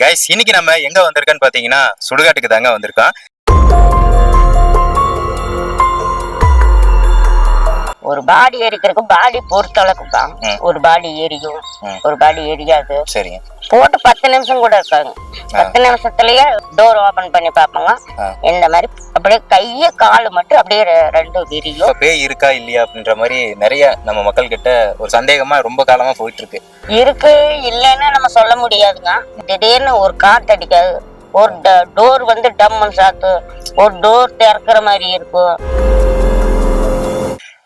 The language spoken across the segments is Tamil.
கைஸ் இன்னைக்கு நம்ம எங்க வந்திருக்கோன்னு பாத்தீங்கன்னா சுடுகாட்டுக்கு தாங்க வந்திருக்கோம். ஒரு பாடி எரிக்கிறதுக்கு பாடி பொறுத்தளவுக்கு ம். ஒரு பாடி எரியும். ஒரு பாடி எரியாது. சரிங்க. போட்டு பத்து நிமிஷம் கூட இருக்காங்க பத்து நிமிஷத்துலயே டோர் ஓபன் பண்ணி பார்ப்பாங்க. ஆ. இந்த மாதிரி அப்படியே கைய காலு மட்டும் அப்படியே ரெ- ரெண்டும் விரியும். பேய் இருக்கா இல்லையா அப்படின்ற மாதிரி நிறைய நம்ம மக்கள் கிட்ட ஒரு சந்தேகமா ரொம்ப காலமா போயிட்டு இருக்கு இருக்கு இல்லைன்னு நம்ம சொல்ல முடியாதுங்க. திடீர்னு ஒரு காத்து அடிக்காது. ஒரு டோர் வந்து டம்முன்னு சாத்து ஒரு டோர் திறக்கிற மாதிரி இருக்கும்.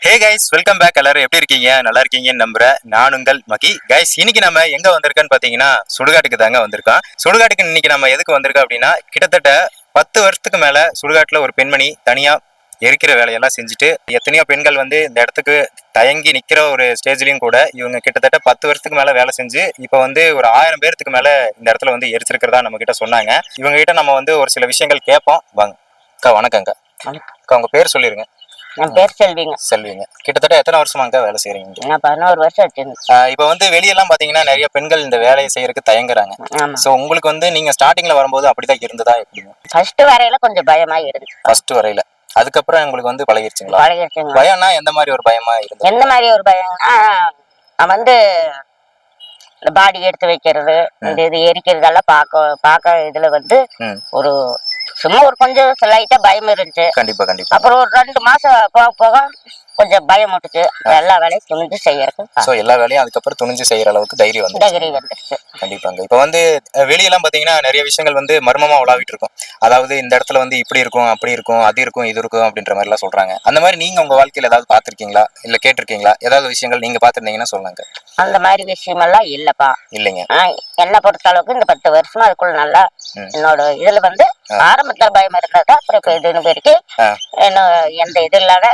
ஹே கைஸ் வெல்கம் பேக் எல்லாரும் எப்படி இருக்கீங்க? நல்லா இருக்கீங்கன்னு நம்புறேன். நான் உங்கள் மகி. கைஸ் இன்னைக்கு நம்ம எங்க வந்திருக்கோன்னு பாத்தீங்கன்னா சுடுகாட்டுக்கு தாங்க வந்திருக்கோம். சுடுகாட்டுக்கு இன்னைக்கு நம்ம எதுக்கு வந்திருக்கோம் அப்படின்னா கிட்டத்தட்ட பத்து வருஷத்துக்கு மேல சுடுகாட்டுல ஒரு பெண்மணி தனியா எரிக்கிற வேலையெல்லாம் செஞ்சுட்டு எத்தனையோ பெண்கள் வந்து இந்த இடத்துக்கு தயங்கி நிக்கிற ஒரு ஸ்டேஜ்லயும் கூட இவங்க கிட்டத்தட்ட பத்து வருஷத்துக்கு மேல வேலை செஞ்சு இப்போ வந்து ஒரு ஆயிரம் பேர்த்துக்கு மேல இந்த இடத்துல வந்து எரிச்சிருக்கிறதா நம்ம கிட்ட சொன்னாங்க. இவங்க கிட்ட நம்ம வந்து ஒரு சில விஷயங்கள் கேட்போம். வாங்க. அக்கா வணக்கங்க. அக்கா உங்க பேர் சொல்லிருங்க. என் பேர் செல்விங்க. செல்விங்க. கிட்டத்தட்ட எத்தனை வருஷமாங்க வேலை செய்றீங்க? நான் பதினோரு வருஷம் ஆஹ் இப்ப வந்து வெளியெல்லாம் பாத்தீங்கன்னா நிறைய பெண்கள் இந்த வேலையை செய்யறதுக்கு தயங்குறாங்க. சோ உங்களுக்கு வந்து நீங்க ஸ்டார்டிங்ல வரும்போது அப்படிதான் இருந்ததா எப்படிங்க ஃபர்ஸ்ட் வரையில கொஞ்சம் பயமா இருந்துச்சு ஃபர்ஸ்ட் வரையில. அதுக்கப்புறம் உங்களுக்கு வந்து பழகிருச்சுங்களா? பழகிடுச்சுங்க பயம்னா எந்த மாதிரி ஒரு பயமா இருந்தது? எந்த மாதிரி ஒரு பயம்னா நான் வந்து பாடி எடுத்து வைக்கிறது இந்த இது எரிக்கிறதெல்லாம் பார்க்க பார்க்க இதுல வந்து. ஒரு சும்மா ஒரு கொஞ்சம் லைட்டா பயம் இருந்துச்சு. கண்டிப்பா கண்டிப்பா. அப்புறம் ஒரு ரெண்டு மாசம் போக போக கொஞ்சம் பயம் விட்டுச்சு எல்லா வேலையும் துணிஞ்சு செய்யறதுக்கு. சோ எல்லா வேலையும் அதுக்கப்புறம் துணிஞ்சு செய்யற அளவுக்கு தைரியம் வந்து டிகிரி வந்துருச்சு. கண்டிப்பாங்க. இப்ப வந்து வெளியெல்லாம் பாத்தீங்கன்னா நிறைய விஷயங்கள் வந்து மர்மமா உலாவிட்டு இருக்கும். அதாவது இந்த இடத்துல வந்து இப்படி இருக்கும் அப்படி இருக்கும் அது இருக்கும் இது இருக்கும் அப்படின்ற மாதிரி எல்லாம் சொல்றாங்க. அந்த மாதிரி நீங்க உங்க வாழ்க்கையில ஏதாவது பாத்திருக்கீங்களா? இல்ல கேட்டிருக்கீங்களா? ஏதாவது விஷயங்கள் நீங்க பாத்திருந்தீங்கன்னா சொல்லுங்க. அந்த மாதிரி விஷயமெல்லாம் இல்லப்பா. இல்லைங்க. என்னை பொறுத்த அளவுக்கு இந்த பத்து வருஷமா அதுக்குள்ள நல்லா. என்னோட இதுல வந்து ஆரம்பத்துல பயம் இருந்ததா அப்புறம் இப்ப இதுன்னு பேருக்கு ஆ. என்ன எந்த இது இல்லாத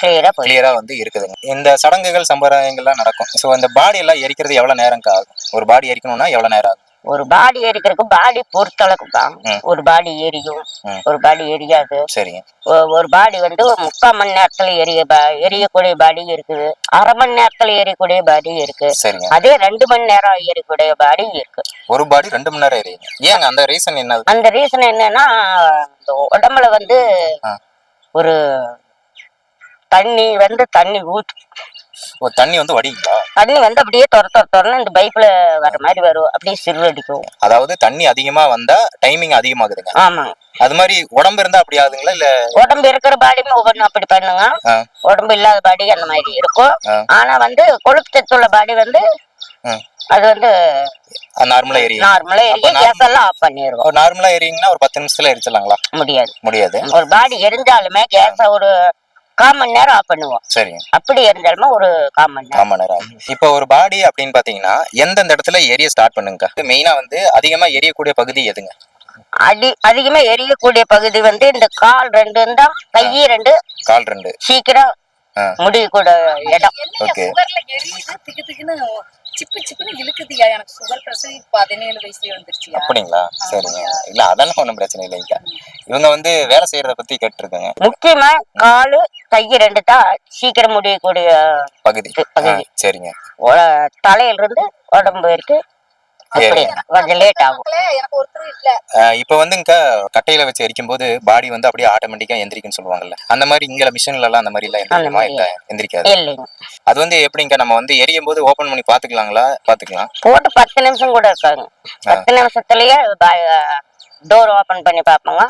கிளியரா கிளியரா வந்து இருக்குதுங்க. இந்த சடங்குகள் சம்பிரதாயங்கள்லாம் நடக்கும். ஸோ இந்த பாடி எல்லாம் எரிக்கிறது எவ்வளவு நேரம் ஆகும்? ஒரு பாடி எரிக்கணும்னா எவ்வளவு நேரம் ஆகும்? ஒரு பாடி எரிக்கிறதுக்கு பாடி பொறுத்தளவுக்கு தான் ம். ஒரு பாடி எரியும். ஒரு பாடி எரியாது. ஒரு பாடி வந்து ஒரு முக்கால் மணி நேரத்துல எரிய எரியக்கூடிய பாடி இருக்குது. அரை மணி நேரத்துல எரியக்கூடிய பாடி இருக்கு. அதே ரெண்டு மணி நேரம் எரியக்கூடிய பாடி இருக்கு. ஒரு பாடி ரெண்டு மணி நேரம் எரியுங்க. ஏங்க அந்த ரீசன் என்னது? அந்த ரீசன் என்னன்னா இந்த உடம்புல வந்து. ஒரு தண்ணி வந்து தண்ணி ஊத்து ஒரு தண்ணி வந்து வடிங்களா தண்ணி வந்து அப்படியே தொர தொர தொரன்னு இந்த பைப்ல வர மாதிரி வரும். அப்படியே சிறு அடிக்கும் அதாவது தண்ணி அதிகமா வந்தா டைமிங் அதிகமாகுதுங்க. ஆமாங்க அது மாதிரி உடம்பு இருந்தா அப்படி ஆகுதுங்களா? இல்ல உடம்பு இருக்கிற பாடியுமே ஒவ்வொன்றும் அப்படி பண்ணுங்க. உடம்பு இல்லாத பாடி அந்த மாதிரி இருக்கும். ஆனா வந்து கொழுப்பு சத்துள்ள பாடி வந்து. அது வந்து நார்மலா எரியும் நார்மலா எரிய கேஸ் எல்லாம் ஆஃப் பண்ணிடுவோம் நார்மலா எரியுங்கன்னா ஒரு பத்து நிமிஷத்துல எரிச்சிடலாங்களா? முடியாது. முடியாது. ஒரு பாடி எரிஞ்சாலுமே கேஸ ஒரு கால் மணி நேரம் ஆஃப் பண்ணுவோம். சரிங்க அப்படி எரிஞ்சாலுமே ஒரு கால் மணி நேரம். கால் மணி நேரம். ஆகும். இப்போ ஒரு பாடி அப்படின்னு பாத்தீங்கன்னா எந்தெந்த இடத்துல எரிய ஸ்டார்ட் பண்ணுங்க? மெயினா வந்து அதிகமா எரியக்கூடிய பகுதி எதுங்க? அடி அதிகமா எரியக்கூடிய பகுதி வந்து இந்த கால் ரெண்டு இருந்தா கை ரெண்டு கால் ரெண்டு. சீக்கிரம் ஆ. முடியக்கூட இடம். ஓகே சிப்பு சிப்புன்னு இழுக்குதுயா? எனக்கு சுகர் பிரஷர் பதினேழு வயசுலயே வந்துருச்சுயா அப்படிங்களா? சரிங்க. இல்ல அதெல்லாம் ஒண்ணும் பிரச்சனை இல்லைங்க. இவங்க வந்து வேலை செய்யறத பத்தி கேட்டிருக்காங்க. முக்கியமா காலு கை ரெண்டு தான் சீக்கிரம் முடியக்கூடிய பகுதி. சரிங்க. உ- தலையில இருந்து உடம்பு வரைக்கும் இப்ப வந்துங்க கட்டையில வச்சு எரிக்கும் போது பாடி வந்து அப்படியே ஆட்டோமேட்டிக்கா எந்திரிக்கும்னு சொல்லுவாங்கல்ல. அந்த மாதிரி இங்க மிஷின்ல எல்லாம் அந்த மாதிரி எல்லாம் எந்திரிக்குமா இல்ல எந்திரிக்காது. அது வந்து எப்படிங்க நம்ம வந்து எரியும் போது ஓபன் பண்ணி பாத்துக்கலாங்களா பாத்துக்கலாம் போட்டு பத்து நிமிஷம் கூட இருக்காங்க பத்து நிமிஷத்துலயே டோர் ஓபன் பண்ணி பார்ப்பாங்க.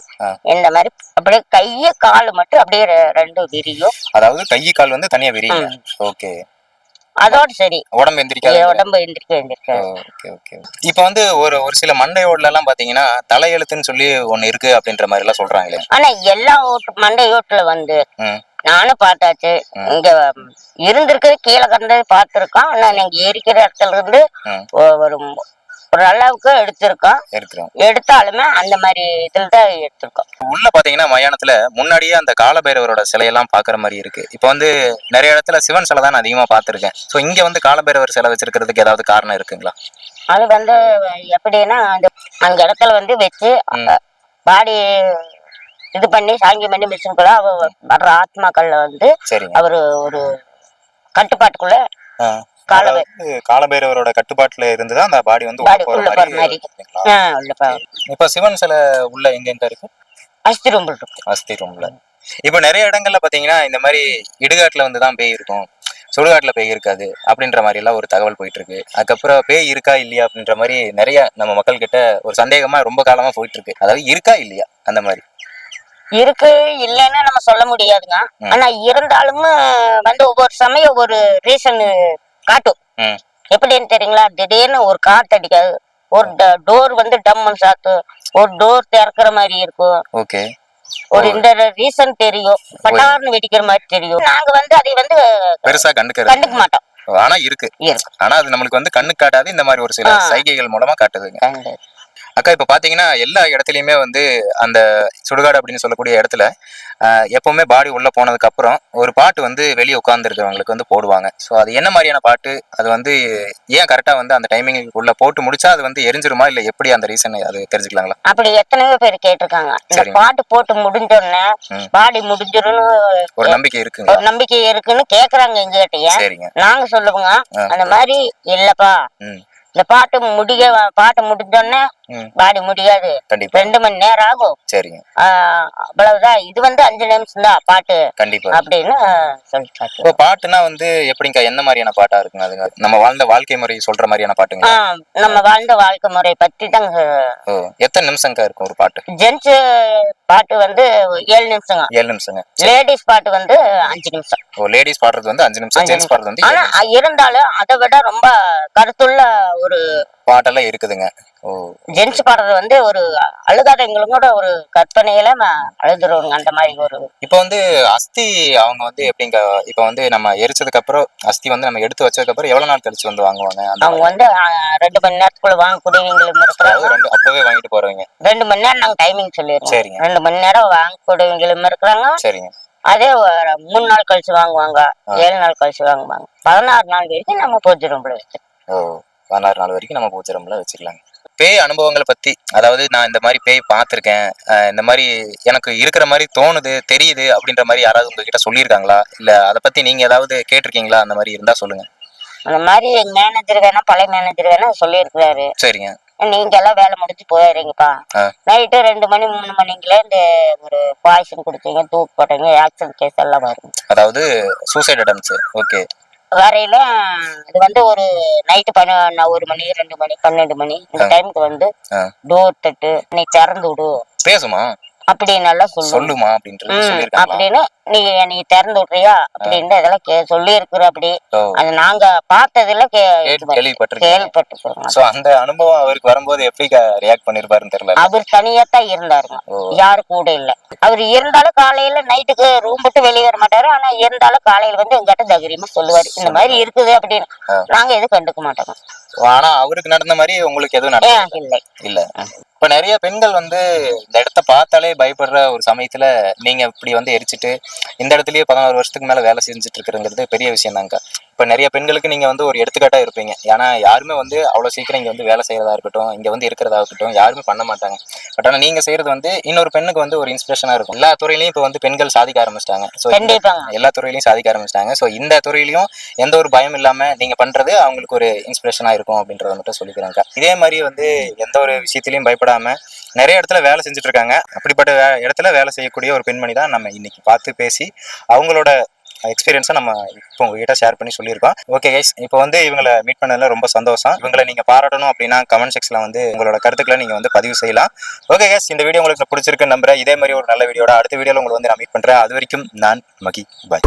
இந்த மாதிரி அப்படியே கைய காலு மட்டும் அப்படியே ரெ- ரெண்டும் விரியும். அதாவது கை கால் வந்து தனியா விரியும் ஓகே. அதோட சரி. உடம்பு எந்திரிக்காது உடம்பு எந்திரிக்க எந்திரிக்க ஓகே ஓகே இப்போ வந்து ஒரு ஒரு சில மண்டையோட்ல எல்லாம் பாத்தீங்கன்னா தலையெழுத்துன்னு சொல்லி ஒண்ணு இருக்கு அப்படின்ற மாதிரி எல்லாம் சொல்றாங்களே. ஆனா எல்லா ஓட்டு மண்டை ஓட்டுல வந்து நானும் பார்த்தாச்சு. இங்க இருந்திருக்கு கீழே கிடந்தது பார்த்திருக்கோம். ஆனா நீங்க எரிக்கிற இடத்துல இருந்து ஒரு ஒரு அளவுக்கு எடுத்திருக்கோம். இருக்கிறோம் எடுத்தாலுமே அந்த மாதிரி இதுல தான் எடுத்திருக்கோம். உள்ள பாத்தீங்கன்னா மயானத்துல முன்னாடியே அந்த காலபைரவரோட சிலையெல்லாம் பாக்குற மாதிரி இருக்கு. இப்போ வந்து நிறைய இடத்துல சிவன் சிலை தான் நான் அதிகமா பார்த்திருக்கேன். ஸோ இங்க வந்து காலபைரவர் சிலை வச்சிருக்கிறதுக்கு ஏதாவது காரணம் இருக்குங்களா? அது வந்து எப்படின்னா அந்த அந்த இடத்துல வந்து வச்சு. பாடி இது பண்ணி சாங்கி பண்ணி மிஷின்குள்ள அவ வர்ற ஆத்மாக்கள்ல வந்து அவரு ஒரு கட்டுப்பாட்டுக்குள்ள காலபைரவரோட கட்டுப்பாட்டுல இருந்து தான் அந்த பாடி வந்து உள்ள போற மாதிரி இப்ப சிவன் சிலை உள்ள எங்க எங்க இருக்கு? அஸ்தி ரூம் இருக்கு. அஸ்தி ரூம்ல. இப்ப நிறைய இடங்கள்ல பாத்தீங்கன்னா இந்த மாதிரி இடுகாட்டுல வந்து தான் பேய் இருக்கும். சுடுகாட்டுல பேய் இருக்காது அப்படின்ற மாதிரி எல்லாம் ஒரு தகவல் போயிட்டு இருக்கு அதுக்கப்புறம் பேய் இருக்கா இல்லையா அப்படின்ற மாதிரி நிறைய நம்ம மக்கள் கிட்ட ஒரு சந்தேகமா ரொம்ப காலமா போயிட்டு இருக்கு அதாவது இருக்கா இல்லையா அந்த மாதிரி? இருக்கு இல்லைன்னு நம்ம சொல்ல முடியாதுங்க. ஆனா இருந்தாலும் வந்து ஒவ்வொரு சமயம் ஒவ்வொரு ரீசன் காட்டும் எப்படின்னு தெரியுங்களா? திடீர்னு ஒரு காத்து அடிக்காது. ஒரு டோர் வந்து டம்முன்னு சாத்து ஒரு டோர் திறக்கிற மாதிரி இருக்கும். ஓகே. ஒரு இந்த ரீசன் தெரியும். பட்டார்னு வெடிக்கிற மாதிரி தெரியும். நாங்க வந்து அதை வந்து பெருசா கண்டுக்கிறது கண்டுக்க மாட்டோம். ஆனா இருக்கு. ஆனா அது நம்மளுக்கு வந்து கண்ணு காட்டாது. இந்த மாதிரி ஒரு சில. சைகைகள் மூலமா காட்டுதுங்க. அக்கா இப்ப பாத்தீங்கன்னா எல்லா இடத்துலயுமே வந்து அந்த சுடுகாடு அப்படின்னு சொல்லக்கூடிய இடத்துல எப்பவுமே பாடி உள்ள போனதுக்கு அப்புறம் ஒரு பாட்டு வந்து வெளியே உட்கார்ந்துருக்கிறவங்களுக்கு வந்து போடுவாங்க. ஸோ அது என்ன மாதிரியான பாட்டு? அது வந்து ஏன் கரெக்டா வந்து அந்த டைமிங் உள்ள போட்டு முடிச்சா அது வந்து எரிஞ்சிருமா? இல்ல எப்படி அந்த ரீசன் அது தெரிஞ்சுக்கலாங்களா? அப்படி எத்தனையோ பேர் கேட்டிருக்காங்க. இந்த. பாட்டு போட்டு முடிஞ்சோடனே. பாடி முடிஞ்சிரும்னு ஒரு நம்பிக்கை இருக்குங்க ஒரு நம்பிக்கை இருக்குன்னு கேக்குறாங்க எங்ககிட்டயே. நாங்க சொல்லுவோங்க. அந்த மாதிரி இல்லப்பா. இந்த பாட்டு முடிய பாட்டு முடிஞ்சோடனே பாடி முடியாது. ரெண்டு மணி நேரம் ஆகும். சரிங்க. அவ்வளவுதான். இது வந்து அஞ்சு நிமிஷம் தான் பாட்டு. கண்டிப்பா. அப்படின்னு சொல்லிட்டாங்க இப்போ பாட்டுனா வந்து எப்படிங்கா எந்த மாதிரியான பாட்டா இருக்குங்க? அதுங்க நம்ம வாழ்ந்த வாழ்க்கை முறை சொல்ற மாதிரியான பாட்டுங்க நம்ம வாழ்ந்த வாழ்க்கை முறை பத்தி தாங்க ஓ எத்தனை நிமிஷங்கா இருக்கும் ஒரு பாட்டு? ஜென்ஸ் பாட்டு வந்து ஏழு நிமிஷங்க. ஏழு நிமிஷங்க. லேடிஸ் பாட்டு வந்து அஞ்சு நிமிஷம். ஓ லேடிஸ் பாடுறது வந்து அஞ்சு நிமிஷம் ஜென்ஸ் பாடுறது வந்து ஆனா. இருந்தாலும் அதை விட ரொம்ப கருத்துள்ள ஒரு பாட்டெல்லாம் இருக்குதுங்க. ஓ. ஜென்ஸ் பாடுறது வந்து ஒரு அழுகாதவங்களும் கூட ஒரு கற்பனையில நான் அழுதுருவாங்க. அந்த மாதிரி ஒரு இப்போ வந்து அஸ்தி அவங்க வந்து எப்படிங்க இப்போ வந்து நம்ம எரிச்சதுக்கு அப்புறம் அஸ்தி வந்து நம்ம எடுத்து வச்சதுக்கு அப்புறம் எவ்வளவு நாள் கழிச்சு வந்து வாங்குவாங்க? அவங்க வந்து ரெண்டு மணி நேரத்துக்குள்ள வாங்கக்கூடியவங்களும் இருக்கிறாங்க அதாவது ரெண்டு அப்பவே வாங்கிட்டு போறவங்க. ரெண்டு மணி நேரம் நாங்க டைமிங் சொல்லிடுறோம். சரிங்க. ரெண்டு மணி நேரம் வாங்கக்கூடியவங்களும் இருக்கிறாங்க. சரிங்க. அதே மூணு நாள் கழிச்சு வாங்குவாங்க. ஏழு நாள் கழிச்சு வாங்குவாங்க. பதினாறு நாள் வரைக்கும் நம்ம பூஜை ரூம்ல ஓ. பதினாறு நாள் வரைக்கும் நம்ம பூஜை ரூம்ல வச்சுக்கலாங்க. பேய் அனுபவங்களை பத்தி அதாவது நான் இந்த மாதிரி பேய் பார்த்திருக்கேன் இந்த மாதிரி எனக்கு இருக்கிற மாதிரி தோணுது தெரியுது அப்படின்ற மாதிரி யாராவது உங்ககிட்ட சொல்லியிருக்காங்களா? இல்ல அதை பத்தி நீங்க ஏதாவது கேட்டிருக்கீங்களா? அந்த மாதிரி இருந்தா சொல்லுங்க. அந்த மாதிரி மேனேஜர் வேணா பழைய மேனேஜர் வேணா சொல்லியிருக்கிறாரு. சரிங்க. நீங்க எல்லாம் வேலை முடிஞ்சு போயிடுறீங்கப்பா. ஆ. நைட்டு ரெண்டு மணி மூணு மணிக்குள்ள இந்த ஒரு பாய்சன் குடிச்சீங்க தூக்கு போட்டீங்க ஆக்சிடென்ட் கேஸ் எல்லாம் வரும். அதாவது சூசைட் அட்டம்ஸ் ஓகே வரையில இது வந்து ஒரு நைட்டு பன்ன ஒரு மணி ரெண்டு மணி பன்னெண்டு மணி இந்த டைமுக்கு வந்து. டோர் தட்டு நீ திறந்து விடு. பேசுமா? அப்படின்னு எல்லாம் சொல்லுமா அப்படின்றது அப்படின்னு நீ நீ திறந்து விடுறியா அப்படின்னு இதெல்லாம் கே சொல்லி இருக்கிற அப்படி அது நாங்க பார்த்ததுல கேள்விப்பட்டிருக்கோம் சோ அந்த அனுபவம் அவருக்கு வரும்போது எப்படி ரியாக்ட் பண்ணிருப்பாருன்னு தெரியல அவர் தனியா தான் இருந்தாருங்க. யாரு கூட இல்ல. அவர் இருந்தாலும் காலையில நைட்டுக்கு ரூம் விட்டு வெளியே வர மாட்டாரு. ஆனா இருந்தாலும் காலையில வந்து எங்கிட்ட தைரியமா சொல்லுவாரு. இந்த மாதிரி இருக்குது அப்படின்னு. நாங்க எதுவும் கண்டுக்க மாட்டோம். ஆனா அவருக்கு நடந்த மாதிரி உங்களுக்கு எதுவும் ஏன் இல்லை. இல்ல. இப்ப நிறைய பெண்கள் வந்து இந்த இடத்த பார்த்தாலே பயப்படுற ஒரு சமயத்துல நீங்க இப்படி வந்து எரிச்சிட்டு இந்த இடத்துலயே பதினாறு வருஷத்துக்கு மேல வேலை செஞ்சுட்டு இருக்கிறங்கிறது பெரிய விஷயம் தாங்க இப்ப நிறைய பெண்களுக்கு நீங்க வந்து ஒரு எடுத்துக்காட்டா இருப்பீங்க. ஏன்னா யாருமே வந்து அவ்வளவு சீக்கிரம் இங்க வந்து வேலை செய்யறதா இருக்கட்டும் இங்க வந்து இருக்கிறதா இருக்கட்டும் யாருமே பண்ண மாட்டாங்க. பட் ஆனா நீங்க செய்யறது வந்து இன்னொரு பெண்ணுக்கு வந்து ஒரு இன்ஸ்பிரேஷனா இருக்கும். எல்லா துறையிலயும் இப்ப வந்து பெண்கள் சாதிக்க ஆரம்பிச்சிட்டாங்க. ஸோ எல்லா துறையிலையும் சாதிக்க ஆரம்பிச்சிட்டாங்க. ஸோ இந்த துறையிலையும் எந்த ஒரு பயம் இல்லாம நீங்க பண்றது அவங்களுக்கு ஒரு இன்ஸ்பிரேஷனா இருக்கும் அப்படின்றத மட்டும் சொல்லிக்கிறாங்க இதே மாதிரி வந்து எந்த ஒரு விஷயத்திலையும் பயப்படாம நிறைய இடத்துல வேலை செஞ்சுட்டு இருக்காங்க. அப்படிப்பட்ட இடத்துல வேலை செய்யக்கூடிய ஒரு பெண்மணி தான் நம்ம இன்னைக்கு பார்த்து பேசி அவங்களோட எக்ஸ்பீரியன்ஸை நம்ம இப்போ உங்ககிட்ட ஷேர் பண்ணி சொல்லியிருக்கோம். ஓகே கைஸ் இப்போ வந்து இவங்களை மீட் பண்ணதில் ரொம்ப சந்தோஷம். இவங்களை நீங்கள் பாராட்டணும் அப்படின்னா கமெண்ட் செக்ஷன்ல வந்து உங்களோட கருத்துக்களை நீங்கள் வந்து பதிவு செய்யலாம். ஓகே கைஸ் இந்த வீடியோ உங்களுக்கு பிடிச்சிருக்குன்னு நம்புறேன். இதே மாதிரி ஒரு நல்ல வீடியோட அடுத்த வீடியோவில் உங்களை வந்து நான் மீட் பண்ணுறேன் அது வரைக்கும் நான் மகி. பாய்